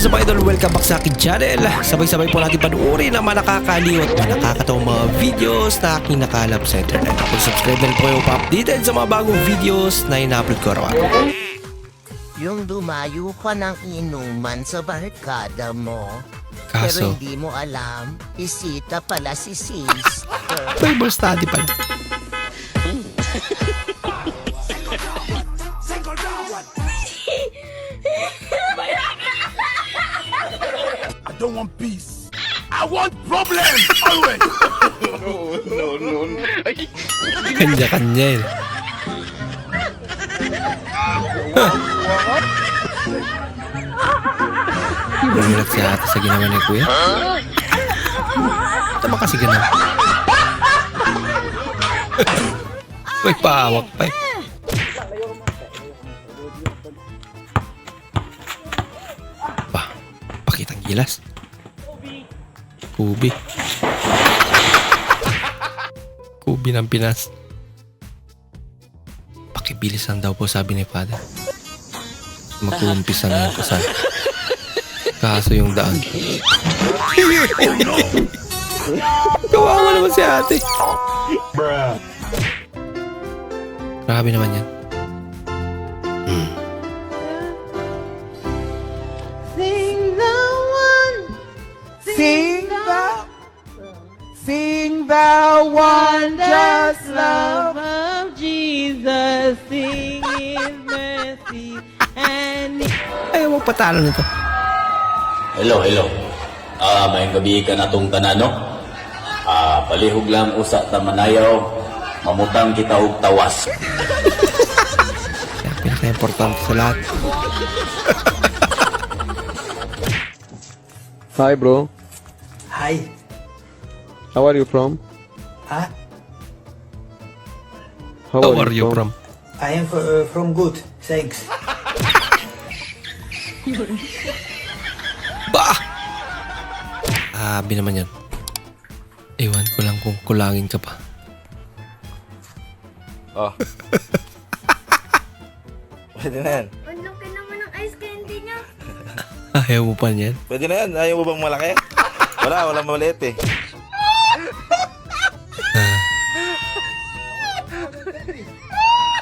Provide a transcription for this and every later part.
is up idol? Welcome back sa akin channel. Sabay-sabay po natin panuorin ang mga nakakaliw at mga nakakatawang mga videos na aking nakalap sa internet. Kung subscribe na po kayo pa-updated sa mga bagong videos na ina-upload ko araw-araw. Yung dumayo ka ng inuman sa barkada mo. Pero Kaso, hindi mo alam, isita pala si sis. Bible study pala. Don't want peace. I want problems always. Kanya-kanya yun. Namulat si ate sa ginawa ni kuya. Tama kasi ganun. May paawak pa eh. Pa, pakitang gilas. Kubi. Kubi ng Pinas. Pakibilisan daw po sabi ni Father. Mag-uumpisa na yung kasal. Kaso yung daan. Kawawa naman si ate. Grabe naman yan. Hmm. The wondrous love of Jesus. Sing His mercy and Ayaw mo patalo nito. Hello, hello. Ah, may gabi ka na tong tanano. Ah, palihog lang usa ta manayaw. Mamutang kita og tawas. Pinaka-importante sa lahat. Hi, bro. Hi. How are you from? Huh? How are you from? I am uh, from good. Thanks. Ba! Sabi naman yan. Ewan ko lang kung kulangin ka pa. Pwede na yan. Ang laki naman ng ice candy niya. Ayaw mo pa niyan. Pwede na yan. Ayaw mo bang malaki? Wala, wala maliit eh.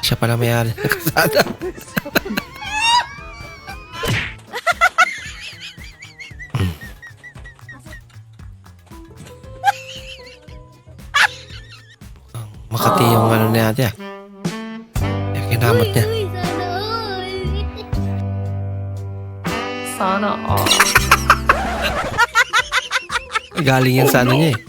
Siya pala may-ari ng kasada. Makati yung ano ni ate ah. Kaya kinamot niya. Sana all. Galing yan sa ano niya eh.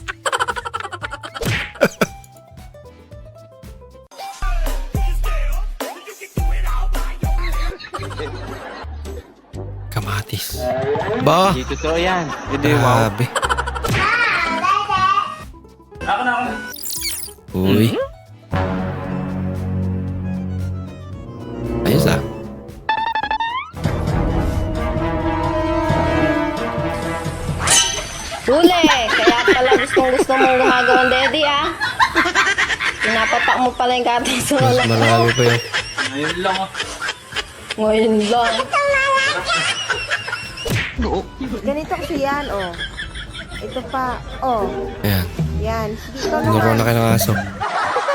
Ba? Hindi totoo yan. Hindi, Grabe. Uy. Ayos ah. Huli! Kaya pala gustong gusto mong gumagawang daddy ah. Pinapapak mo pala yung katang sa Mas marami pa yun. Ngayon lang. Ganito kasi yan, oh. Ito pa, oh. Ayan. Yan. Sige, ikaw Nuro na kayo ng aso.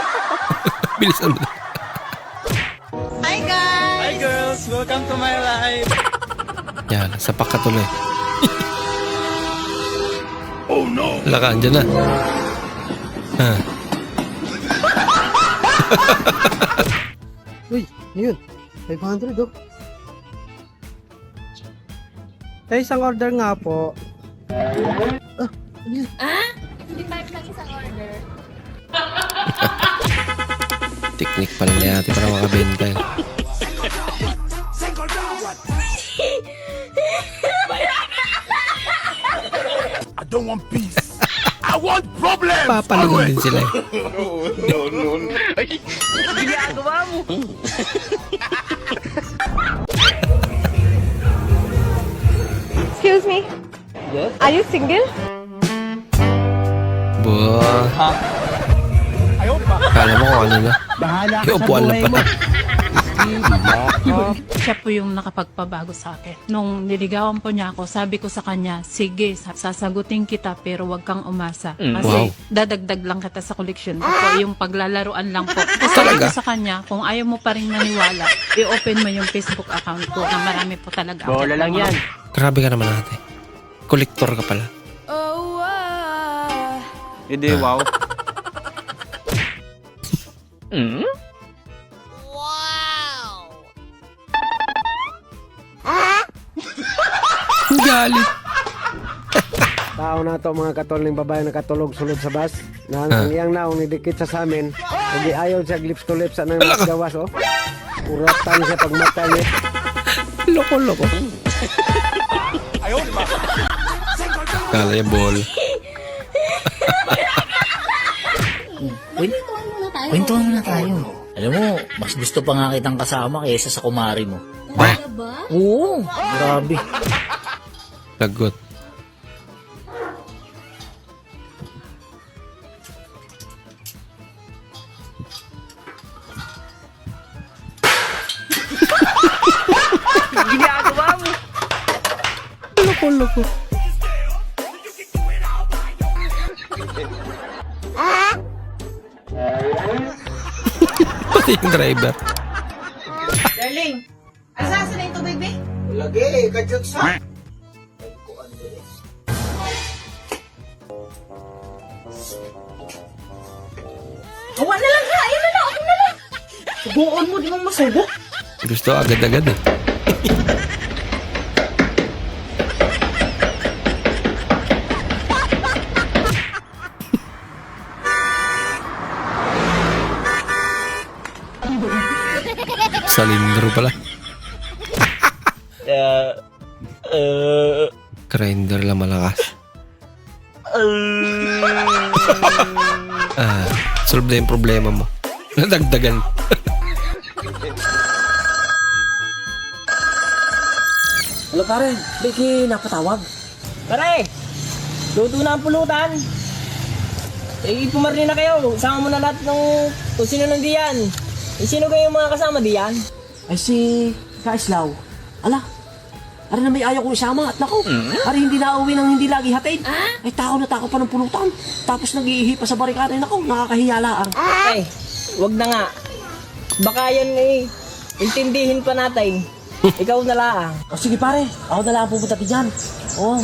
Bilisan mo. na. Hi, guys! Hi, girls. Welcome to my life. Yan. Sapak ka tuloy. oh no. Laka, andyan na. Ha. Uy, yun. 500, oh. Eh, isang order nga po. Teknik pala na yate para makabenta. I don't want peace. I want problems Papalingon din sila eh. Excuse me? Yes? Are you single? Buwa. Kala mo kung ano na. Bahala Yung upuan lang pala. Siya po yung nakapagpabago sa akin. Nung niligawan po niya ako, sabi ko sa kanya, sige, sasagutin kita pero wag kang umasa. Kasi Wow. dadagdag lang kita sa collection ko po. Yung paglalaruan lang po. Tapos sabi ko sa kanya, kung ayaw mo pa rin maniwala, i-open mo yung Facebook account ko na marami po talaga. Bola lang yan. Grabe ka naman ate. Kolektor ka pala. Hindi, wow. Ang galit. Tao na to mga katoling babae na katulog sulod sa bus. Na ang iyang naong nidikit sa samin. Hindi ayaw siya lips to lips anang gawas oh. Uratan siya pagmata niya. Loko-loko. Kala niya ball. Kwentuhan muna tayo. Alam mo, mas gusto pa nga kitang kasama kaysa sa kumari mo. Ba? Oo, grabe. Lagot. Loko-loko. Pati yung driver. Darling, asasan na ito, baby? Lagi, kajut sa. Awa na lang ha! Ayun na lang! Ayun na lang! Subuon mo, di mo masubo. Gusto agad-agad eh. Salindro pala. Grinder lang malakas. ah, solve na yung problema mo. Nadagdagan. Hello pare, Becky napatawag. Pare, luto na ang pulutan. Eh, pumarli na kayo. Sama mo na lahat ng kung sino nang diyan. Eh, sino kayo mga kasama diyan? Ay si Kaislaw. Ala, Ari na may ayaw kong isama at nako, ari hindi na uwi ng hindi lagi hatid. Ay tao na tao pa ng pulutan. Tapos nag-iihi pa sa barikada. Nako, nakakahiya lang. Ay, wag na nga. Baka yan eh, intindihin pa natin. Ikaw na lang. O sige pare, ako na lang ang pupunta dyan. Oo.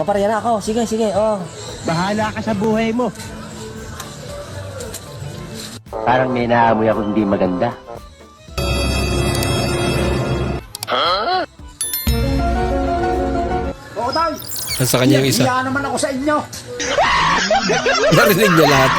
Papareha na ako. Sige, sige. Oh. Bahala ka sa buhay mo. Parang may naamoy ako hindi maganda. Nasa kanya yung isa. naman ako sa inyo. Narinig niya lahat.